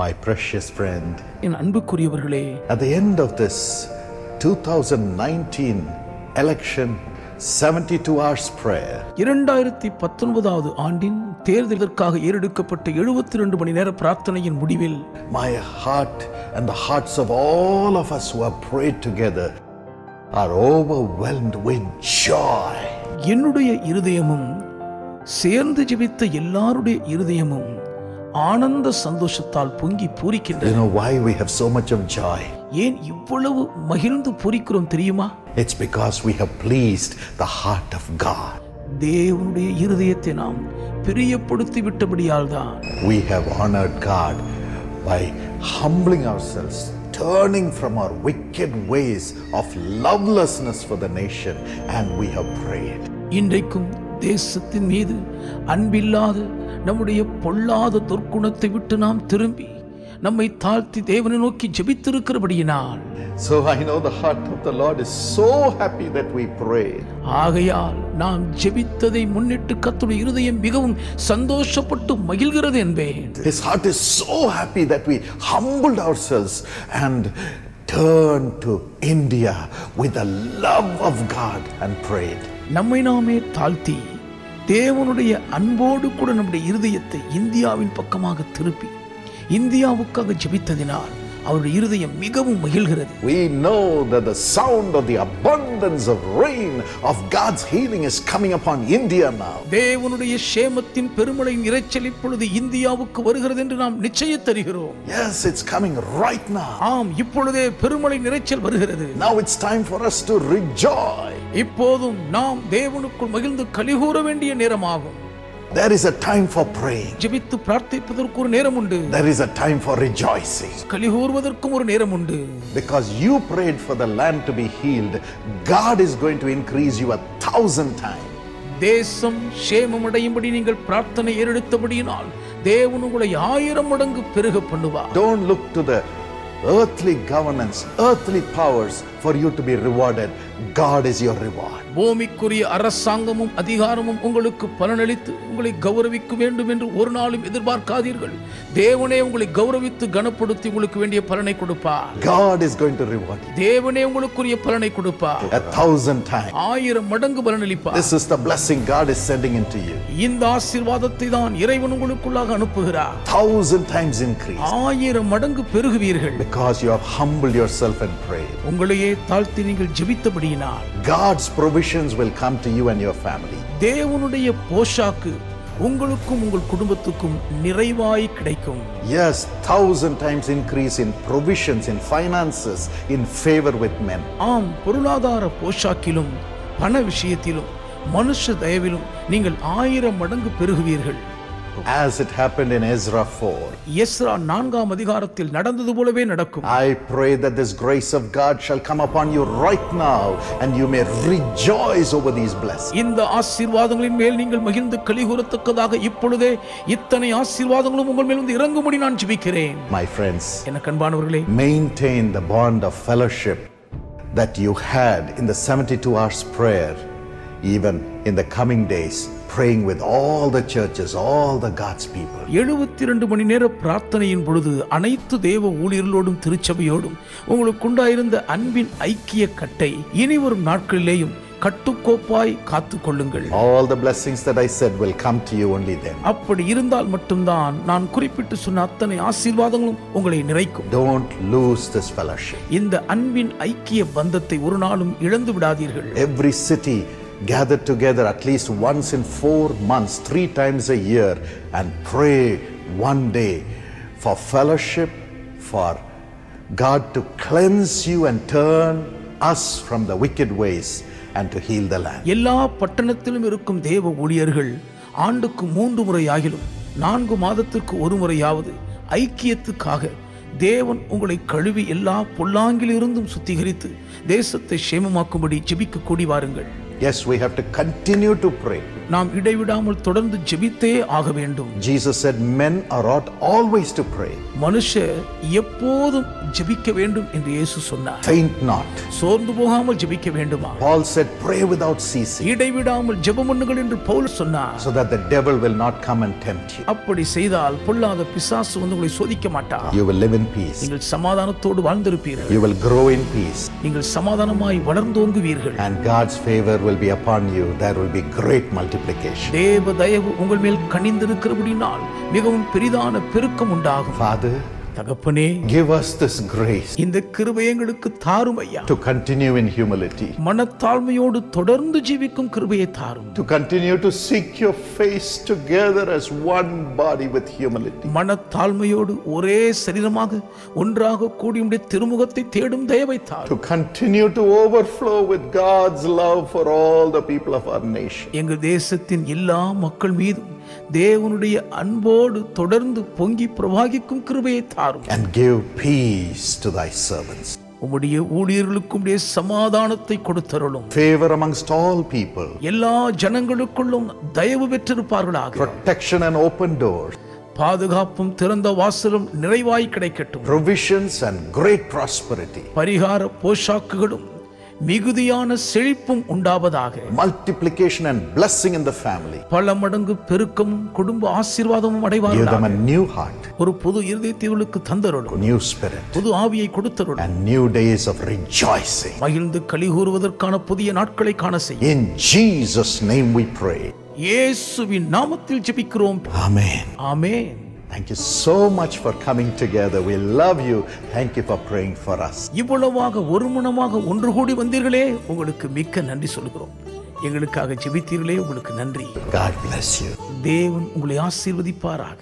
My precious friend, என் அன்புக்குரியவர்களே at the end of this 2019 election, 72 hours prayer, இரண்டாயிரத்தி பத்தொன்பதாவது ஆண்டின் தேர்தலுக்காக ஏறெடுக்கப்பட்ட எழுபத்தி ரெண்டு மணி நேர பிரார்த்தனையின் முடிவில் my heart and the hearts of all of us who have prayed together are overwhelmed with joy. என்னுடைய இருதயமும் சேர்ந்து ஜெபித்த எல்லாருடைய இருதயமும் ஆனந்த சந்தோஷத்தால் பொங்கி பூரிக்கின்றன You know why we have so much of joy? ஏன் இவ்வளவு மகிழ்ந்து பூரிக்கிறோம் தெரியுமா It's because we have pleased the heart of God. தேவனுடைய இருதயத்தை நாம் பிரியப்படுத்தி விட்டபடியால் தான் We have honored God by humbling ourselves, turning from our wicked ways of lovelessness for the nation, and we have prayed. இன்றைக்கும் தேசத்தின் மீது அன்பில்லாத நம்முடைய பொல்லாத துர்க்குணத்தை விட்டு நாம் திரும்பி நம்மை தாழ்த்தி தேவனை நோக்கி ஜெபித்திருக்கிறபடியினால் So I know the heart of the Lord is so happy that we prayed. ஆகையால் நாம் ஜெபித்ததை முன்னிட்டு கர்த்தருடைய இருதயம் மிகவும் சந்தோஷப்பட்டு மகிழ்கிறது என்பேன் His heart is so happy that we humbled ourselves and turned to India with the love of God and prayed. நம்மை நாமே தாழ்த்தி தேவனுடைய அன்போடு கூட நம்முடைய இருதயத்தை இந்தியாவின் பக்கமாக திருப்பி இந்தியாவுக்காக ஜெபித்ததினால் அவருடைய இருதயம் மிகவும் மகிழ்கிறது We know that the sound of the abundance of rain of God's healing is coming upon India now. தேவனுடைய சேமத்தின் பெருமழையின் இரைச்சல் இப்பொழுது இந்தியாவுக்கு வருகிறது என்று நாம் நிச்சயத்தருகிறோம் Yes, it's coming right now. ஆம் இப்பொழுதே பெருமழை இரைச்சல் வருகிறது Now it's time for us to rejoice. இப்போதும் நாம் தேவனுக்குள் மகிழ்ந்து கலிகூற வேண்டிய நேரமாகும் There is a time for praying, ஜெபித்து பிரார்த்திப்பதற்கு ஒரு நேரம் உண்டு there is a time for rejoicing. கலிகூறுவதற்கும் ஒரு நேரம் உண்டு Because you prayed for the land to be healed, God is going to increase you a thousand times. தேசம் சேமம் அடையும்படி நீங்கள் பிரார்த்தனை ஏறெடுத்தபடியினால் தேவன் உங்களை ஆயிரம் மடங்கு பெருக பண்ணுவார் Don't look to the earthly governance, earthly powers for you to be rewarded. God is your reward. பூமிக்குரிய அரசாங்கமும் அதிகாரமும் உங்களுக்கு பலனளித்து உங்களை கௌரவிக்க வேண்டும் என்று ஒரு நாளும் எதிர்பார்க்காதீர்கள் தேவனே உங்களை கௌரவித்து கனப்படுத்தி உங்களுக்கு வேண்டிய பலனை கொடுப்பார் God is going to reward you தேவனே உங்களுக்குரிய பலனை கொடுப்பார் a thousand times. ஆயிரம் மடங்கு பலனளிப்பார் This is the blessing God is sending into you. இந்த ஆசீர்வாதத்தை தான் இறைவன் உங்களுக்குள்ளாக அனுப்புகிறார் Thousand times increase ஆயிரம் மடங்கு பெருகுவீர்கள் because you have humbled yourself and prayed. உங்களையே தாழ்த்தி நீங்கள் ஜெபித்தபடியினால் God's provisions will come to you and your family. தேவனுடைய போஷாக்கு உங்களுக்கும் உங்கள் குடும்பத்துக்கும் நிறைவாய் கிடைக்கும் Yes, thousand times increase in provisions, in finances, in favor with men. ஆம் பொருளாதார போஷாக்கிலும் பண விஷயத்திலும் மனுஷ தயவிலும் நீங்கள் ஆயிரம் மடங்கு பெருகுவீர்கள் As it happened in Ezra 4. Ezra நான்காம் அதிகாரத்தில் நடந்தது போலவே நடக்கும் I pray that this grace of God shall come upon you right now and you may rejoice over these blessings. இந்த ஆசீர்வாதங்களின் மேல் நீங்கள் மகிழ்ந்து கலிகூறத்தக்கதாக இப்பொழுதே இத்தனை ஆசீர்வாதங்களும் உங்கள் மேல் வந்து இறங்கும்படி நான் ஜெபிக்கிறேன் My friends, என கண்பானவர்களே maintain the bond of fellowship that you had in the 72 hours prayer, even in the coming days, praying with all the churches, all the God's people. எழுபத்தி ரெண்டு மணி நேர பிரார்த்தனையின் பொழுது அனைத்து தேவ ஊழியர்களோடும் திருச்சபையோடும் உங்களுக்கு உண்டாயிருந்த அன்பின் ஐக்கிய கட்டை இனி வரும் நாட்களிலேயும் கட்டுக்கோப்பாய் காத்துக் கொள்ளுங்கள் All the blessings that I said will come to you only then. அப்படி இருந்தால் மட்டும்தான் நான் குறிப்பிட்டு சொன்ன அத்தனை ஆசீர்வாதங்களும் உங்களை நிறைக்கும் Don't lose this fellowship. இந்த அன்பின் ஐக்கிய பந்தத்தை ஒரு நாளும் இழந்து விடாதீர்கள் Every city gather together at least once in four months, three times a year, and pray one day for fellowship, for God to cleanse you and turn us from the wicked ways and to heal the land. எல்லா பட்டணத்திலும் இருக்கும் தேவ ஊழியர்கள் ஆண்டுக்கு மூன்று முறையாகிலும் நான்கு மாதத்திற்கு ஒரு முறையாவது ஐக்கியத்துக்காக தேவன் உங்களை கழுவி எல்லா பொல்லாங்கிலிருந்தும் சுத்திகரித்து தேசத்தை சேமமாக்கும்படி ஜெபிக்க கூடி வாருங்கள் Yes, we have to continue to pray. நாம் இடைவிடாமல் தொடர்ந்து ஜெபித்தே ஆக வேண்டும் Jesus said, Men are ought always to pray. மனுஷர் எப்போதும் ஜெபிக்க வேண்டும் என்று இயேசு சொன்னார் Faint not. சோர்ந்து போகாமல் ஜெபிக்க வேண்டுமா Paul said, Pray without ceasing, இடைவிடாமல் ஜெபம் பண்ணுங்கள் என்று பவுல் சொன்னார் so that the devil will not come and tempt you. அப்படி செய்தால் பொல்லாத பிசாசு வந்து உங்களை சோதிக்க மாட்டார் You will live in peace. நீங்கள் சமாதானத்தோடு வாழ்ந்திருப்பீர்கள் You will grow in peace. நீங்கள் சமாதானமாய் வளர்ந்தோங்குவீர்கள் And God's favor will be upon you. There will be great multiplication. தேவ தயவு உங்கள் மேல் கனிந்திருக்கிறபடினால் மிகவும் பெரிதான பெருக்கம் உண்டாகும் Father, தகப்பனே give us this grace இந்த கிருபை எங்களுக்கு தாரும் ஐயா to continue in humility, மனத்தாழ்மையோடு தொடர்ந்து ஜீவிக்கும் கிருபையை தாரும் to continue to seek your face together as one body with humility. மனத்தாழ்மையோடு ஒரே சரீரமாக ஒன்றாக கூடி உம்முடைய திருமுகத்தை தேடும் தயவை தாரும் To continue to overflow with God's love for all the people of our nation. எங்கள் தேசத்தின் எல்லா மக்கள் மீதும் தேவனுடைய அன்போடு தொடர்ந்து பொங்கி பிரவாகிக்கும் கிருபையை தாரும் And give peace to thy servants. உம்முடைய ஊழியர்களுக்கும் உம்முடைய சமாதானத்தை கொடுத்தருளும் Favor amongst all people. எல்லா ஜனங்களுக்குள்ளும் தயவு பெற்றிருப்பார்களாக Protection and open doors. பாதுகாப்பும் திறந்த வாசலும் நிறைவாய் கிடைக்கட்டும் Provisions and great prosperity. பரிகார போஷாக்குகளும் மிகுதியான செழிப்பும் உண்டாவதாக. Multiplication and blessing in the family. பல மடங்கு பெருக்கமும் குடும்ப ஆசீர்வாதமும் அடைவார்களாக. A new heart, ஒரு புது இருதயத்தை இவளுக்கு தந்தருளும் new spirit, புது ஆவியை கொடுத்தருளும் and new days of rejoicing. மகிழ்ந்து களி கூறுவதற்கான புதிய நாட்களை காண செய்யும். In Jesus' name we pray. இயேசுவின் நாமத்தில் ஜெபிக்கிறோம். Amen. Amen. Thank you so much for coming together. We love you. Thank you for praying for us. இவ்வளவாக ஒருமனமாக ஒன்று கூடி வந்தீர்களே உங்களுக்கு மிக்க நன்றி சொல்கிறோம் எங்களுக்காக ஜெபித்தீர்களே உங்களுக்கு நன்றி God bless you. தேவன் உங்களை ஆசீர்வதிப்பாராக